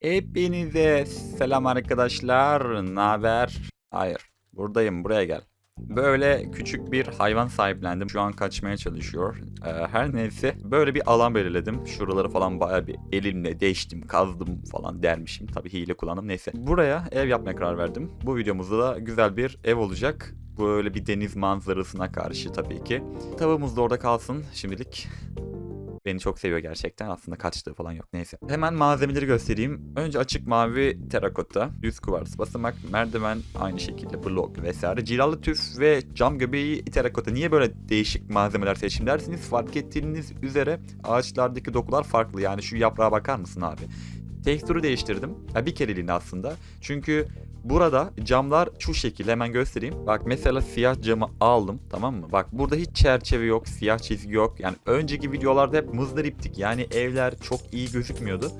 Hepinize selam arkadaşlar. Ne haber? Hayır. Buradayım. Buraya gel. Böyle küçük bir hayvan sahiplendim. Şu an kaçmaya çalışıyor. Ee, her neyse böyle bir alan belirledim. Şuraları falan bayağı bir elimle değiştim, kazdım falan dermişim. Tabii hile kullandım. Neyse. Buraya ev yapmaya karar verdim. Bu videomuzda da güzel bir ev olacak. Böyle bir deniz manzarasına karşı tabii ki. Tavamız da orada kalsın şimdilik. Beni çok seviyor gerçekten. Aslında kaçtığı falan yok. Neyse. Hemen malzemeleri göstereyim. Önce açık mavi terakota, düz kuvars, basamak, merdiven, aynı şekilde blok vesaire. Cilalı tüf ve cam göbeği terakota. Niye böyle değişik malzemeler seçtim dersiniz? Fark ettiğiniz üzere ağaçlardaki dokular farklı. Yani şu yaprağa bakar mısın abi? Tekstürü değiştirdim. Ha, bir kereliğine aslında. Çünkü burada camlar şu şekilde hemen göstereyim. Bak mesela siyah camı aldım tamam mı? Bak burada hiç çerçeve yok, siyah çizgi yok. Yani önceki videolarda hep muzdariptik. Yani evler çok iyi gözükmüyordu.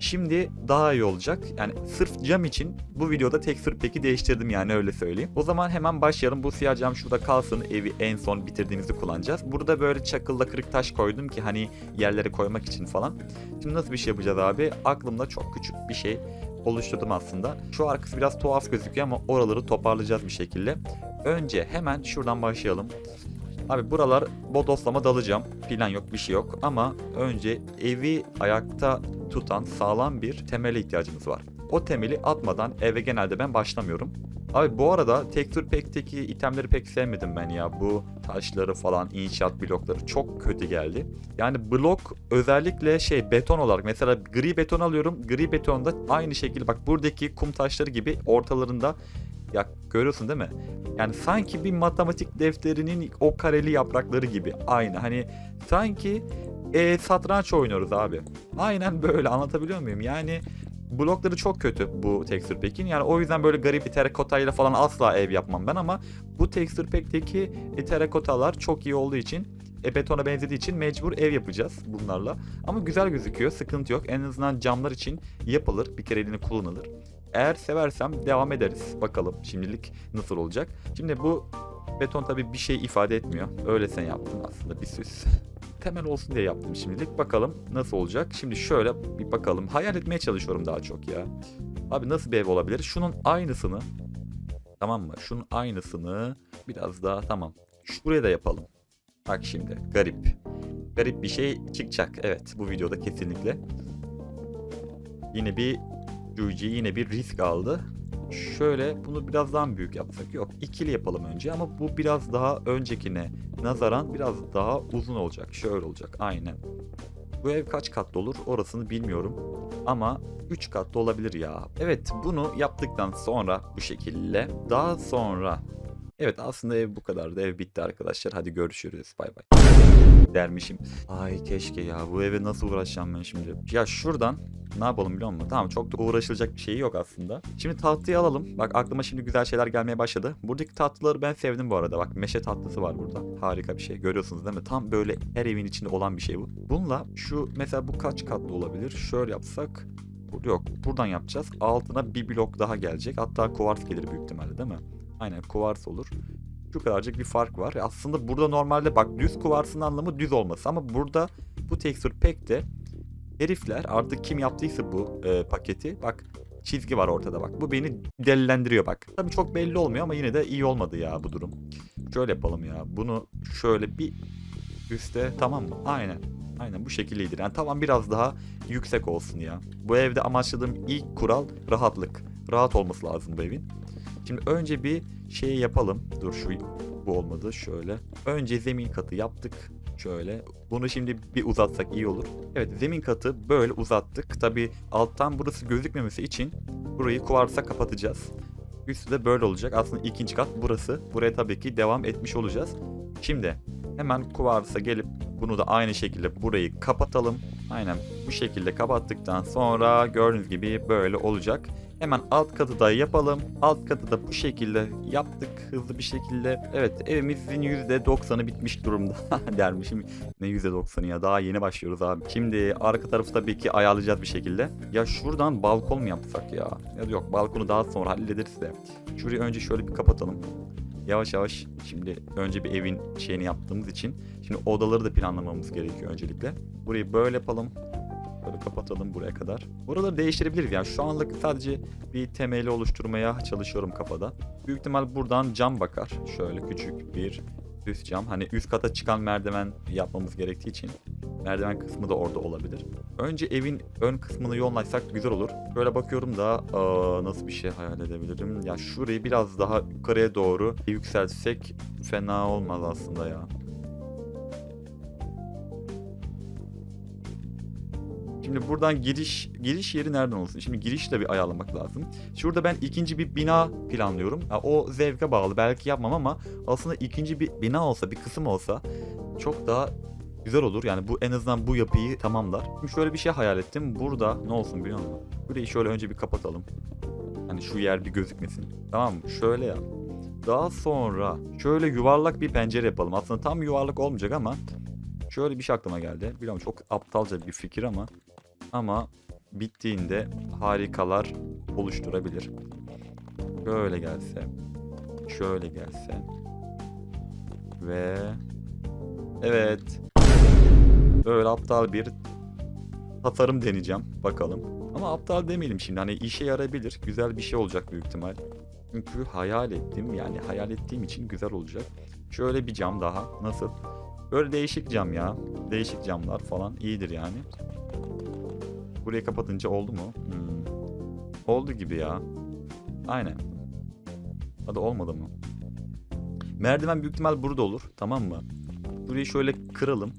Şimdi daha iyi olacak. Yani sırf cam için bu videoda tekstür peki değiştirdim yani öyle söyleyeyim. O zaman hemen başlayalım. Bu siyah cam şurada kalsın. Evi en son bitirdiğimizde kullanacağız. Burada böyle çakılla kırık taş koydum ki hani yerlere koymak için falan. Şimdi nasıl bir şey yapacağız abi? Aklımda çok küçük bir şey oluşturdum aslında. Şu arkası biraz tuhaf gözüküyor ama oraları toparlayacağız bir şekilde. Önce hemen şuradan başlayalım. Abi buralar bodoslama dalacağım. Plan yok bir şey yok ama önce evi ayakta tutan sağlam bir temele ihtiyacımız var. O temeli atmadan eve genelde ben başlamıyorum. Abi bu arada Tekstür Pack'teki itemleri pek sevmedim ben ya. Bu taşları falan, inşaat blokları çok kötü geldi. Yani blok özellikle şey beton olarak mesela gri beton alıyorum. Gri betonda aynı şekilde bak buradaki kum taşları gibi ortalarında ya görüyorsun değil mi? Yani sanki bir matematik defterinin o kareli yaprakları gibi. Aynı hani sanki e, satranç oynuyoruz abi. Aynen böyle anlatabiliyor muyum? Yani blokları çok kötü bu texture pack'in. Yani o yüzden böyle garip bir terakotayla falan asla ev yapmam ben ama bu texture pack'teki e, terakotalar çok iyi olduğu için e, betona benzediği için mecbur ev yapacağız bunlarla. Ama güzel gözüküyor, sıkıntı yok. En azından camlar için yapılır, bir kereliğine kullanılır. Eğer seversem devam ederiz. Bakalım şimdilik nasıl olacak. Şimdi bu beton tabii bir şey ifade etmiyor. Öylesine yaptım aslında bir süs. Temel olsun diye yaptım şimdilik. Bakalım nasıl olacak. Şimdi şöyle bir bakalım. Hayal etmeye çalışıyorum daha çok ya. Abi nasıl bir ev olabilir? Şunun aynısını tamam mı? Şunun aynısını biraz daha tamam. Şuraya da yapalım. Bak şimdi garip. Garip bir şey çıkacak. Evet bu videoda kesinlikle. Yine bir Juicy yine bir risk aldı. Şöyle bunu biraz daha büyük yapsak yok. ikili yapalım önce ama bu biraz daha öncekine nazaran biraz daha uzun olacak. Şöyle olacak aynen. Bu ev kaç katlı olur orasını bilmiyorum. Ama 3 katlı olabilir ya. Evet bunu yaptıktan sonra bu şekilde. Daha sonra Evet aslında ev bu kadardı. Ev bitti arkadaşlar. Hadi görüşürüz. Bay bay. Dermişim. Ay keşke ya. Bu eve nasıl uğraşacağım ben şimdi? Ya şuradan ne yapalım biliyor musun? Tamam çok da uğraşılacak bir şey yok aslında. Şimdi tahtayı alalım. Bak aklıma şimdi güzel şeyler gelmeye başladı. Buradaki tatlıları ben sevdim bu arada. Bak meşe tatlısı var burada. Harika bir şey. Görüyorsunuz değil mi? Tam böyle her evin içinde olan bir şey bu. Bununla şu mesela bu kaç katlı olabilir? Şöyle yapsak. Yok buradan yapacağız. Altına bir blok daha gelecek. Hatta kuvars gelir büyük ihtimalle değil mi? Aynen kuvars olur. Şu kadarcık bir fark var. Aslında burada normalde bak düz kuvarsın anlamı düz olması ama burada bu texture pek de herifler artık kim yaptıysa bu e, paketi bak çizgi var ortada bak. Bu beni delilendiriyor bak. Tabii çok belli olmuyor ama yine de iyi olmadı ya bu durum. Şöyle yapalım ya. Bunu şöyle bir üste tamam mı? Aynen. Aynen bu şekildeydir. Yani tamam biraz daha yüksek olsun ya. Bu evde amaçladığım ilk kural rahatlık. Rahat olması lazım bu evin. Şimdi önce bir şey yapalım. Dur şu bu olmadı. Şöyle. Önce zemin katı yaptık. Şöyle. Bunu şimdi bir uzatsak iyi olur. Evet zemin katı böyle uzattık. Tabi alttan burası gözükmemesi için burayı kuvarsa kapatacağız. Üstü de böyle olacak. Aslında ikinci kat burası. Buraya tabii ki devam etmiş olacağız. Şimdi hemen kuvarsa gelip bunu da aynı şekilde burayı kapatalım. Aynen bu şekilde kapattıktan sonra gördüğünüz gibi böyle olacak. Hemen alt katı da yapalım. Alt katı da bu şekilde yaptık hızlı bir şekilde. Evet evimizin %90'ı bitmiş durumda dermişim. Ne %90'ı ya daha yeni başlıyoruz abi. Şimdi arka tarafı tabii ki ayarlayacağız bir şekilde. Ya şuradan balkon mu yapsak ya? Ya yok balkonu daha sonra hallederiz de. Şurayı önce şöyle bir kapatalım. Yavaş yavaş şimdi önce bir evin şeyini yaptığımız için şimdi odaları da planlamamız gerekiyor öncelikle. Burayı böyle yapalım. Böyle kapatalım buraya kadar. Buraları değiştirebiliriz yani şu anlık sadece bir temeli oluşturmaya çalışıyorum kafada. Büyük ihtimal buradan cam bakar. Şöyle küçük bir üst cam. Hani üst kata çıkan merdiven yapmamız gerektiği için merdiven kısmı da orada olabilir. Önce evin ön kısmını yoğunlaşsak güzel olur. Böyle bakıyorum da nasıl bir şey hayal edebilirim. Ya şurayı biraz daha yukarıya doğru yükseltsek fena olmaz aslında ya. Şimdi buradan giriş giriş yeri nereden olsun? Şimdi girişi de bir ayarlamak lazım. Şurada ben ikinci bir bina planlıyorum. Ya o zevke bağlı. Belki yapmam ama aslında ikinci bir bina olsa, bir kısım olsa çok daha güzel olur. Yani bu en azından bu yapıyı tamamlar. Şimdi şöyle bir şey hayal ettim. Burada ne olsun biliyor musun? Burayı şöyle önce bir kapatalım. Hani şu yer bir gözükmesin. Tamam mı? Şöyle yap. Daha sonra şöyle yuvarlak bir pencere yapalım. Aslında tam yuvarlak olmayacak ama şöyle bir şey aklıma geldi. Biliyorum çok aptalca bir fikir ama ama bittiğinde harikalar oluşturabilir. Şöyle gelse, şöyle gelse ve evet böyle aptal bir tasarım deneyeceğim bakalım. Ama aptal demeyelim şimdi hani işe yarayabilir. Güzel bir şey olacak büyük ihtimal. Çünkü hayal ettim yani hayal ettiğim için güzel olacak. Şöyle bir cam daha nasıl? Böyle değişik cam ya. Değişik camlar falan iyidir yani. Burayı kapatınca oldu mu? Hmm. Oldu gibi ya. Aynen. Hadi olmadı mı? Merdiven büyük ihtimal burada olur. Tamam mı? Burayı şöyle kıralım.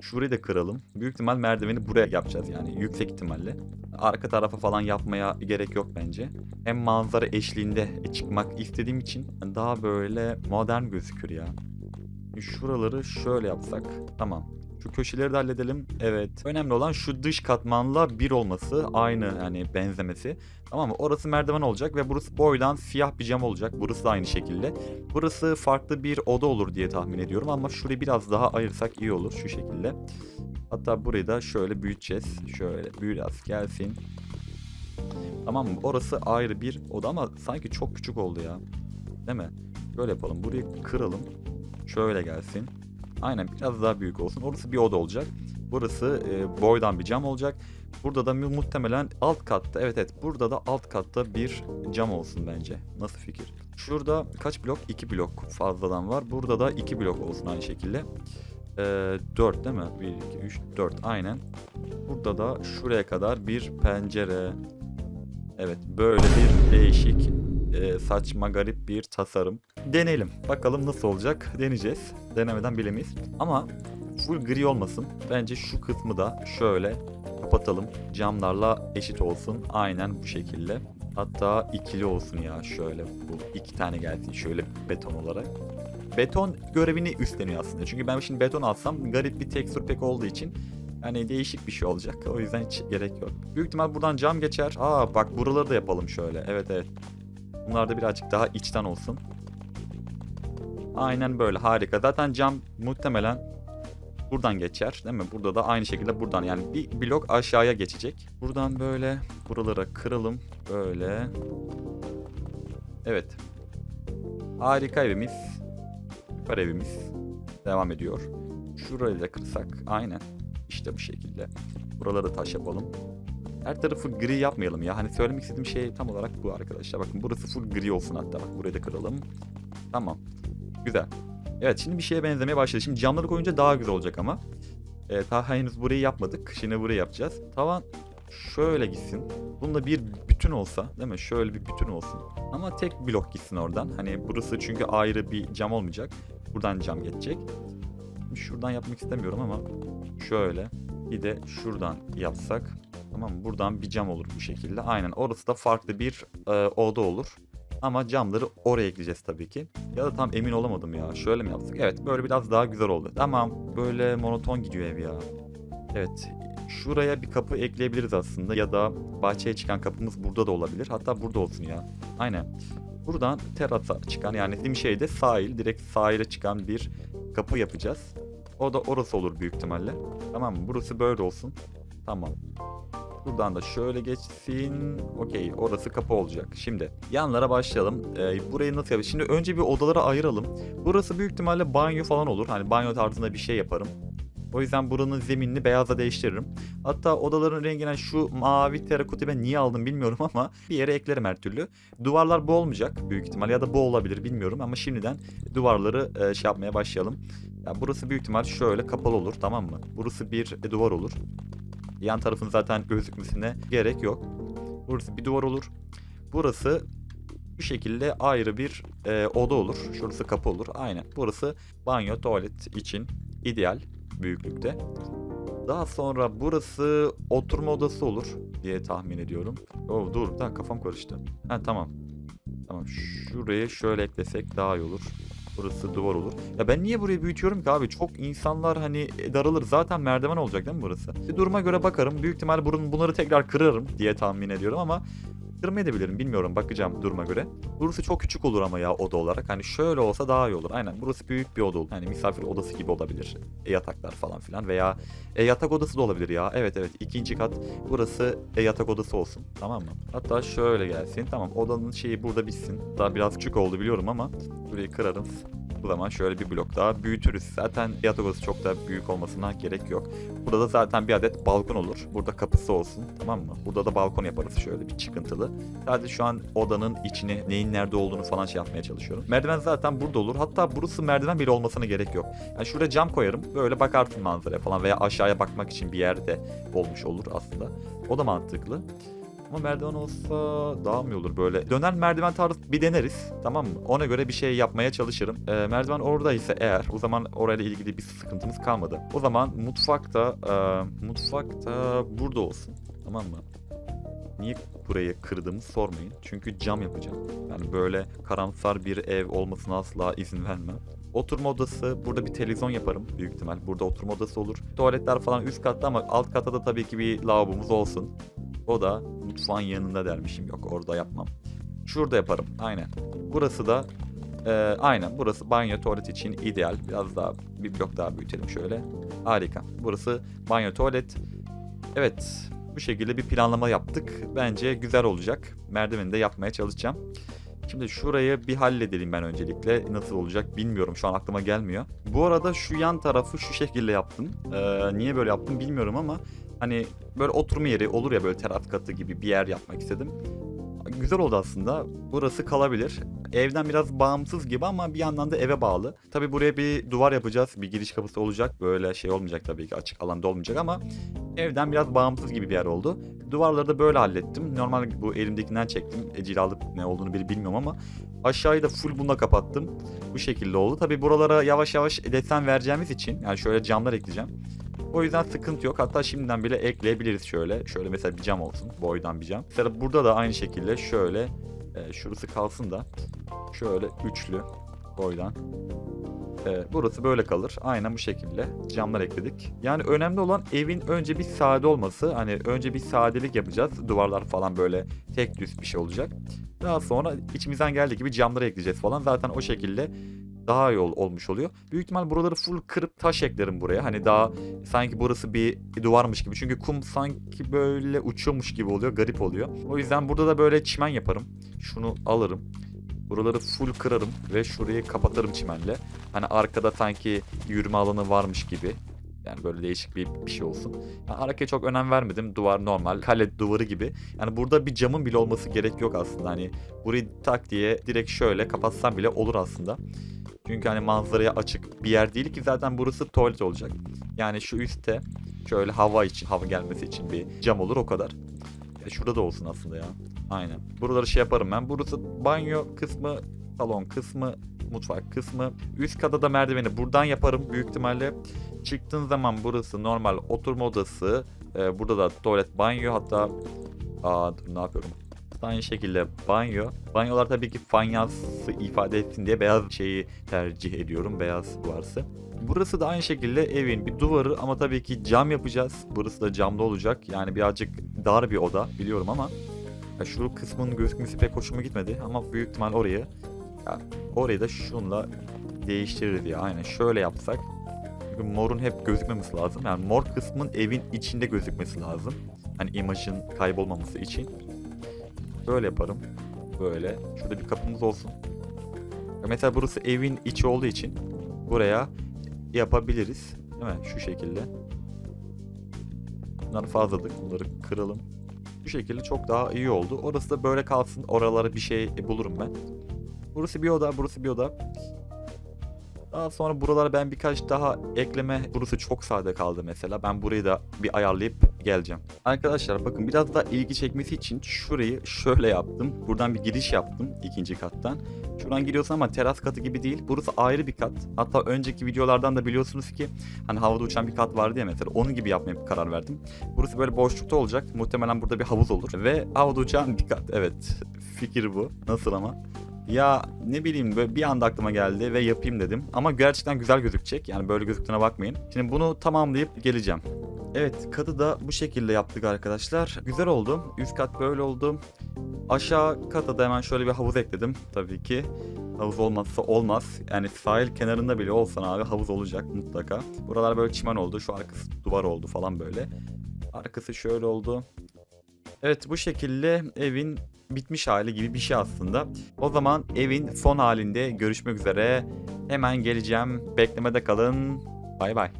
Şurayı da kıralım. Büyük ihtimal merdiveni buraya yapacağız yani yüksek ihtimalle. Arka tarafa falan yapmaya gerek yok bence. Hem manzara eşliğinde çıkmak istediğim için daha böyle modern gözükür ya. Şuraları şöyle yapsak. Tamam. Şu köşeleri de halledelim. Evet. Önemli olan şu dış katmanla bir olması. Aynı yani benzemesi. Tamam mı? Orası merdiven olacak ve burası boydan siyah bir cam olacak. Burası da aynı şekilde. Burası farklı bir oda olur diye tahmin ediyorum ama şurayı biraz daha ayırsak iyi olur şu şekilde. Hatta burayı da şöyle büyüteceğiz. Şöyle biraz gelsin. Tamam mı? Orası ayrı bir oda ama sanki çok küçük oldu ya. Değil mi? Böyle yapalım. Burayı kıralım. Şöyle gelsin. Aynen biraz daha büyük olsun. Orası bir oda olacak. Burası e, boydan bir cam olacak. Burada da mu- muhtemelen alt katta evet evet burada da alt katta bir cam olsun bence. Nasıl fikir? Şurada kaç blok? 2 blok fazladan var. Burada da 2 blok olsun aynı şekilde. E, 4 değil mi? 1, 2, 3, 4 aynen. Burada da şuraya kadar bir pencere. Evet böyle bir değişik e, saçma garip bir tasarım. Deneyelim. Bakalım nasıl olacak. Deneyeceğiz. Denemeden bilemeyiz. Ama full gri olmasın. Bence şu kısmı da şöyle kapatalım. Camlarla eşit olsun. Aynen bu şekilde. Hatta ikili olsun ya şöyle. Bu iki tane gelsin şöyle beton olarak. Beton görevini üstleniyor aslında. Çünkü ben şimdi beton alsam garip bir tekstür pek olduğu için yani değişik bir şey olacak. O yüzden hiç gerek yok. Büyük ihtimal buradan cam geçer. Aa bak buraları da yapalım şöyle. Evet evet. Bunlar da birazcık daha içten olsun. Aynen böyle harika. Zaten cam muhtemelen buradan geçer değil mi? Burada da aynı şekilde buradan yani bir blok aşağıya geçecek. Buradan böyle buralara kıralım. Böyle. Evet. Harika evimiz. Süper evimiz. Devam ediyor. Şurayı da kırsak. Aynen. İşte bu şekilde. Buraları taş yapalım. Her tarafı gri yapmayalım ya. Hani söylemek istediğim şey tam olarak bu arkadaşlar. Bakın burası full gri olsun hatta. Bak burayı da kıralım. Tamam. Güzel. Evet şimdi bir şeye benzemeye başladı. Şimdi camları koyunca daha güzel olacak ama. Evet daha henüz burayı yapmadık. Şimdi burayı yapacağız. Tavan şöyle gitsin. Bunda bir bütün olsa değil mi? Şöyle bir bütün olsun. Ama tek blok gitsin oradan. Hani burası çünkü ayrı bir cam olmayacak. Buradan cam geçecek. Şuradan yapmak istemiyorum ama şöyle bir de şuradan yapsak Tamam mı? Buradan bir cam olur bu şekilde. Aynen orası da farklı bir e, oda olur. Ama camları oraya ekleyeceğiz tabii ki. Ya da tam emin olamadım ya. Şöyle mi yapsak? Evet böyle biraz daha güzel oldu. Tamam böyle monoton gidiyor ev ya. Evet şuraya bir kapı ekleyebiliriz aslında. Ya da bahçeye çıkan kapımız burada da olabilir. Hatta burada olsun ya. Aynen. Buradan terasa çıkan yani dediğim şeyde sahil. Direkt sahile çıkan bir kapı yapacağız. O da orası olur büyük ihtimalle. Tamam mı? Burası böyle olsun. Tamam. Buradan da şöyle geçsin. Okey orası kapı olacak. Şimdi yanlara başlayalım. Ee, burayı nasıl yapacağız? Şimdi önce bir odalara ayıralım. Burası büyük ihtimalle banyo falan olur. Hani banyo tarzında bir şey yaparım. O yüzden buranın zeminini beyazla değiştiririm. Hatta odaların rengine şu mavi terakoti ben niye aldım bilmiyorum ama bir yere eklerim her türlü. Duvarlar bu olmayacak büyük ihtimal ya da bu olabilir bilmiyorum ama şimdiden duvarları e, şey yapmaya başlayalım. Ya burası büyük ihtimal şöyle kapalı olur tamam mı? Burası bir e, duvar olur. Yan tarafın zaten gözükmesine gerek yok. Burası bir duvar olur. Burası bu şekilde ayrı bir e, oda olur. Şurası kapı olur. Aynen. Burası banyo, tuvalet için ideal büyüklükte. Daha sonra burası oturma odası olur diye tahmin ediyorum. Oh dur daha kafam karıştı. Ha tamam. Tamam şurayı şöyle eklesek daha iyi olur. Burası duvar olur. Ya ben niye burayı büyütüyorum ki abi? Çok insanlar hani daralır. Zaten merdiven olacak değil mi burası? Bir duruma göre bakarım. Büyük ihtimal bunları tekrar kırarım diye tahmin ediyorum ama kırmayabilirim bilmiyorum bakacağım duruma göre. Burası çok küçük olur ama ya oda olarak. Hani şöyle olsa daha iyi olur. Aynen burası büyük bir oda olur. Hani misafir odası gibi olabilir. E, yataklar falan filan veya e, yatak odası da olabilir ya. Evet evet ikinci kat burası e, yatak odası olsun. Tamam mı? Hatta şöyle gelsin. Tamam odanın şeyi burada bitsin. Daha biraz küçük oldu biliyorum ama burayı kırarım. Bu zaman şöyle bir blok daha büyütürüz. Zaten odası çok da büyük olmasına gerek yok. Burada da zaten bir adet balkon olur. Burada kapısı olsun tamam mı? Burada da balkon yaparız şöyle bir çıkıntılı. Sadece şu an odanın içini neyin nerede olduğunu falan şey yapmaya çalışıyorum. Merdiven zaten burada olur. Hatta burası merdiven bile olmasına gerek yok. Yani şuraya cam koyarım. Böyle bakarsın manzaraya falan veya aşağıya bakmak için bir yerde olmuş olur aslında. O da mantıklı. Ama merdiven olsa daha mı olur böyle? Dönen merdiven tarzı bir deneriz. Tamam mı? Ona göre bir şey yapmaya çalışırım. Ee, merdiven oradaysa eğer o zaman orayla ilgili bir sıkıntımız kalmadı. O zaman mutfakta e, mutfakta burada olsun. Tamam mı? Niye burayı kırdığımı sormayın. Çünkü cam yapacağım. Yani böyle karamsar bir ev olmasına asla izin vermem. Oturma odası, burada bir televizyon yaparım büyük ihtimal. Burada oturma odası olur. Tuvaletler falan üst katta ama alt katta da tabii ki bir lavabomuz olsun. O da mutfağın yanında dermişim. Yok orada yapmam. Şurada yaparım. Aynen. Burası da e, aynen burası banyo tuvalet için ideal. Biraz daha bir blok daha büyütelim şöyle. Harika. Burası banyo tuvalet. Evet. Bu şekilde bir planlama yaptık. Bence güzel olacak. Merdiveni de yapmaya çalışacağım. Şimdi şurayı bir halledelim ben öncelikle. Nasıl olacak bilmiyorum. Şu an aklıma gelmiyor. Bu arada şu yan tarafı şu şekilde yaptım. Ee, niye böyle yaptım bilmiyorum ama hani böyle oturma yeri olur ya böyle teras katı gibi bir yer yapmak istedim. Güzel oldu aslında. Burası kalabilir. Evden biraz bağımsız gibi ama bir yandan da eve bağlı. Tabi buraya bir duvar yapacağız. Bir giriş kapısı olacak. Böyle şey olmayacak tabii ki açık alanda olmayacak ama evden biraz bağımsız gibi bir yer oldu. Duvarları da böyle hallettim. Normal bu elimdekinden çektim. E, cilalı ne olduğunu bile bilmiyorum ama aşağıyı da full bununla kapattım. Bu şekilde oldu. Tabi buralara yavaş yavaş desen vereceğimiz için yani şöyle camlar ekleyeceğim. O yüzden sıkıntı yok. Hatta şimdiden bile ekleyebiliriz şöyle. Şöyle mesela bir cam olsun. Boydan bir cam. Mesela burada da aynı şekilde şöyle e, şurası kalsın da şöyle üçlü boydan. E, burası böyle kalır. Aynen bu şekilde camlar ekledik. Yani önemli olan evin önce bir sade olması. Hani önce bir sadelik yapacağız. Duvarlar falan böyle tek düz bir şey olacak. Daha sonra içimizden geldiği gibi camları ekleyeceğiz falan. Zaten o şekilde daha iyi ol- olmuş oluyor. Büyük ihtimal buraları full kırıp taş eklerim buraya. Hani daha sanki burası bir duvarmış gibi. Çünkü kum sanki böyle uçuyormuş gibi oluyor. Garip oluyor. O yüzden burada da böyle çimen yaparım. Şunu alırım. Buraları full kırarım ve şurayı kapatırım çimenle. Hani arkada sanki yürüme alanı varmış gibi. Yani böyle değişik bir, bir şey olsun. Yani arkaya çok önem vermedim. Duvar normal. Kale duvarı gibi. Yani burada bir camın bile olması gerek yok aslında. Hani burayı tak diye direkt şöyle kapatsam bile olur aslında. Çünkü hani manzaraya açık bir yer değil ki zaten burası tuvalet olacak. Yani şu üstte şöyle hava için, hava gelmesi için bir cam olur o kadar. Ya şurada da olsun aslında ya. Aynen. Buraları şey yaparım ben. Burası banyo kısmı, salon kısmı, mutfak kısmı. Üst kata da merdiveni buradan yaparım büyük ihtimalle. Çıktığın zaman burası normal oturma odası. Ee, burada da tuvalet, banyo hatta... Aa dur, ne yapıyorum? Aynı şekilde banyo. Banyolar tabii ki fanyansı ifade etsin diye beyaz şeyi tercih ediyorum. Beyaz duvarsı. Burası da aynı şekilde evin bir duvarı ama tabii ki cam yapacağız. Burası da camlı olacak. Yani birazcık dar bir oda biliyorum ama ya şu kısmın gözükmesi pek hoşuma gitmedi ama büyük ihtimal orayı ya orayı da şunla değiştiririz ya. Aynen şöyle yapsak. Çünkü morun hep gözükmemesi lazım. Yani mor kısmın evin içinde gözükmesi lazım. Hani imajın kaybolmaması için. Böyle yaparım. Böyle. Şurada bir kapımız olsun. Mesela burası evin içi olduğu için buraya yapabiliriz. Değil mi? Şu şekilde. Bunlar fazlalık. Bunları kıralım. Bu şekilde çok daha iyi oldu. Orası da böyle kalsın. Oralara bir şey bulurum ben. Burası bir oda, burası bir oda. Daha sonra buralara ben birkaç daha ekleme. Burası çok sade kaldı mesela. Ben burayı da bir ayarlayıp geleceğim. Arkadaşlar bakın biraz daha ilgi çekmesi için şurayı şöyle yaptım. Buradan bir giriş yaptım ikinci kattan. Şuradan giriyorsun ama teras katı gibi değil. Burası ayrı bir kat. Hatta önceki videolardan da biliyorsunuz ki hani havada uçan bir kat vardı ya mesela. Onun gibi yapmaya karar verdim. Burası böyle boşlukta olacak. Muhtemelen burada bir havuz olur. Ve havada uçan bir kat. Evet. Fikir bu. Nasıl ama? Ya ne bileyim böyle bir anda aklıma geldi ve yapayım dedim. Ama gerçekten güzel gözükecek. Yani böyle gözüktüğüne bakmayın. Şimdi bunu tamamlayıp geleceğim. Evet katı da bu şekilde yaptık arkadaşlar. Güzel oldu. Üst kat böyle oldu. Aşağı kata da hemen şöyle bir havuz ekledim tabii ki. Havuz olmazsa olmaz. Yani sahil kenarında bile olsan abi havuz olacak mutlaka. Buralar böyle çimen oldu. Şu arkası duvar oldu falan böyle. Arkası şöyle oldu. Evet bu şekilde evin bitmiş hali gibi bir şey aslında. O zaman evin son halinde görüşmek üzere. Hemen geleceğim. Beklemede kalın. Bay bay.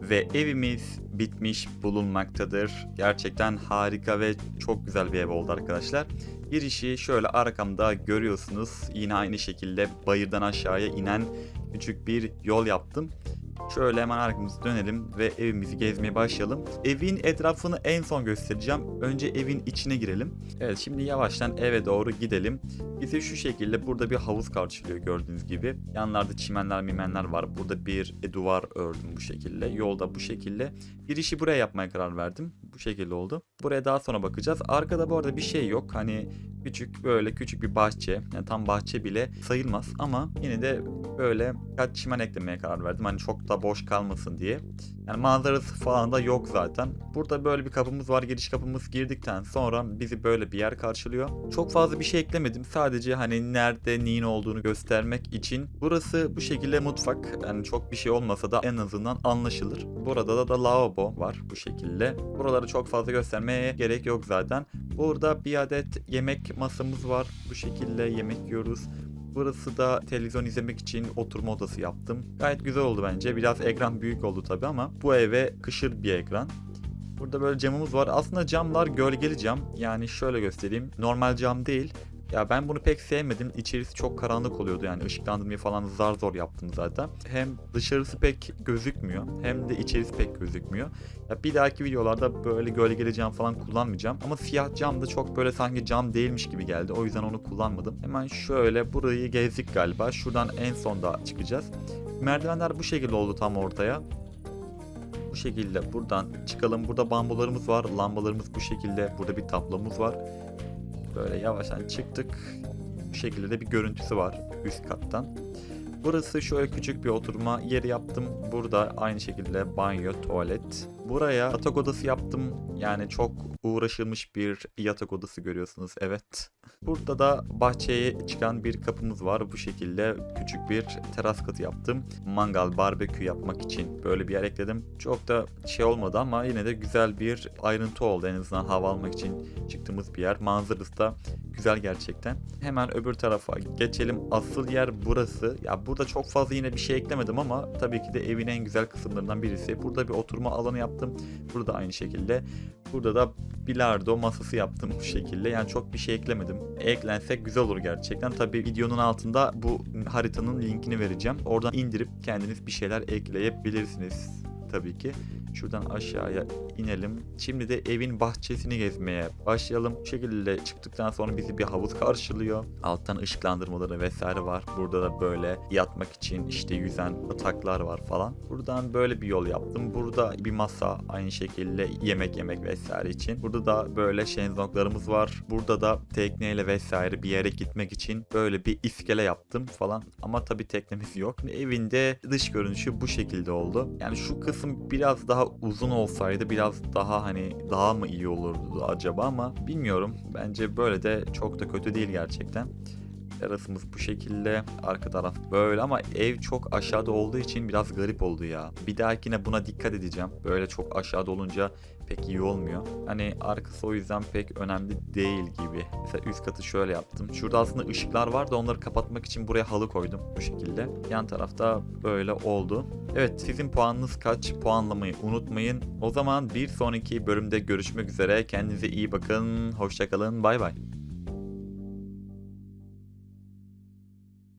Ve evimiz bitmiş bulunmaktadır. Gerçekten harika ve çok güzel bir ev oldu arkadaşlar. Girişi şöyle arkamda görüyorsunuz. Yine aynı şekilde bayırdan aşağıya inen küçük bir yol yaptım. Şöyle hemen arkamızı dönelim ve evimizi gezmeye başlayalım. Evin etrafını en son göstereceğim. Önce evin içine girelim. Evet şimdi yavaştan eve doğru gidelim. Bizi şu şekilde burada bir havuz karşılıyor gördüğünüz gibi. Yanlarda çimenler mimenler var. Burada bir e, duvar ördüm bu şekilde. Yolda bu şekilde. Girişi buraya yapmaya karar verdim. Bu şekilde oldu. Buraya daha sonra bakacağız. Arkada bu arada bir şey yok. Hani küçük böyle küçük bir bahçe. Yani tam bahçe bile sayılmaz ama yine de böyle kaç çimen eklemeye karar verdim. Hani çok da boş kalmasın diye. Yani manzarası falan da yok zaten. Burada böyle bir kapımız var. Giriş kapımız girdikten sonra bizi böyle bir yer karşılıyor. Çok fazla bir şey eklemedim. Sadece hani nerede neyin olduğunu göstermek için. Burası bu şekilde mutfak. Yani çok bir şey olmasa da en azından anlaşılır. Burada da, da lavabo var bu şekilde. Buraları çok fazla göstermeye gerek yok zaten. Burada bir adet yemek masamız var. Bu şekilde yemek yiyoruz. Burası da televizyon izlemek için oturma odası yaptım. Gayet güzel oldu bence. Biraz ekran büyük oldu tabi ama bu eve kışır bir ekran. Burada böyle camımız var. Aslında camlar gölgeli cam. Yani şöyle göstereyim. Normal cam değil. Ya ben bunu pek sevmedim. İçerisi çok karanlık oluyordu yani ışıklandırmayı falan zar zor yaptım zaten. Hem dışarısı pek gözükmüyor hem de içerisi pek gözükmüyor. Ya bir dahaki videolarda böyle gölgeli cam falan kullanmayacağım. Ama siyah cam da çok böyle sanki cam değilmiş gibi geldi. O yüzden onu kullanmadım. Hemen şöyle burayı gezdik galiba. Şuradan en sonda çıkacağız. Merdivenler bu şekilde oldu tam ortaya. Bu şekilde buradan çıkalım. Burada bambularımız var. Lambalarımız bu şekilde. Burada bir tablomuz var. Böyle yavaştan çıktık. Bu şekilde de bir görüntüsü var üst kattan. Burası şöyle küçük bir oturma yeri yaptım. Burada aynı şekilde banyo, tuvalet. Buraya yatak odası yaptım. Yani çok uğraşılmış bir yatak odası görüyorsunuz. Evet. Burada da bahçeye çıkan bir kapımız var. Bu şekilde küçük bir teras katı yaptım. Mangal, barbekü yapmak için böyle bir yer ekledim. Çok da şey olmadı ama yine de güzel bir ayrıntı oldu. En azından hava almak için çıktığımız bir yer. Manzarası da güzel gerçekten. Hemen öbür tarafa geçelim. Asıl yer burası. Ya burada çok fazla yine bir şey eklemedim ama tabii ki de evin en güzel kısımlarından birisi. Burada bir oturma alanı yaptım. Burada aynı şekilde. Burada da bilardo masası yaptım bu şekilde. Yani çok bir şey eklemedim. Eklense güzel olur gerçekten. Tabii videonun altında bu haritanın linkini vereceğim. Oradan indirip kendiniz bir şeyler ekleyebilirsiniz tabii ki. Şuradan aşağıya inelim. Şimdi de evin bahçesini gezmeye başlayalım. Bu şekilde çıktıktan sonra bizi bir havuz karşılıyor. Alttan ışıklandırmaları vesaire var. Burada da böyle yatmak için işte yüzen yataklar var falan. Buradan böyle bir yol yaptım. Burada bir masa aynı şekilde yemek yemek vesaire için. Burada da böyle şenzonglarımız var. Burada da tekneyle vesaire bir yere gitmek için böyle bir iskele yaptım falan. Ama tabii teknemiz yok. Evinde dış görünüşü bu şekilde oldu. Yani şu kısım biraz daha uzun olsaydı biraz daha hani daha mı iyi olurdu acaba ama bilmiyorum. Bence böyle de çok da kötü değil gerçekten. Terasımız bu şekilde. Arka taraf böyle ama ev çok aşağıda olduğu için biraz garip oldu ya. Bir dahakine buna dikkat edeceğim. Böyle çok aşağıda olunca pek iyi olmuyor. Hani arkası o yüzden pek önemli değil gibi. Mesela üst katı şöyle yaptım. Şurada aslında ışıklar vardı onları kapatmak için buraya halı koydum bu şekilde. Yan tarafta böyle oldu. Evet sizin puanınız kaç? Puanlamayı unutmayın. O zaman bir sonraki bölümde görüşmek üzere. Kendinize iyi bakın. Hoşçakalın. Bay bay.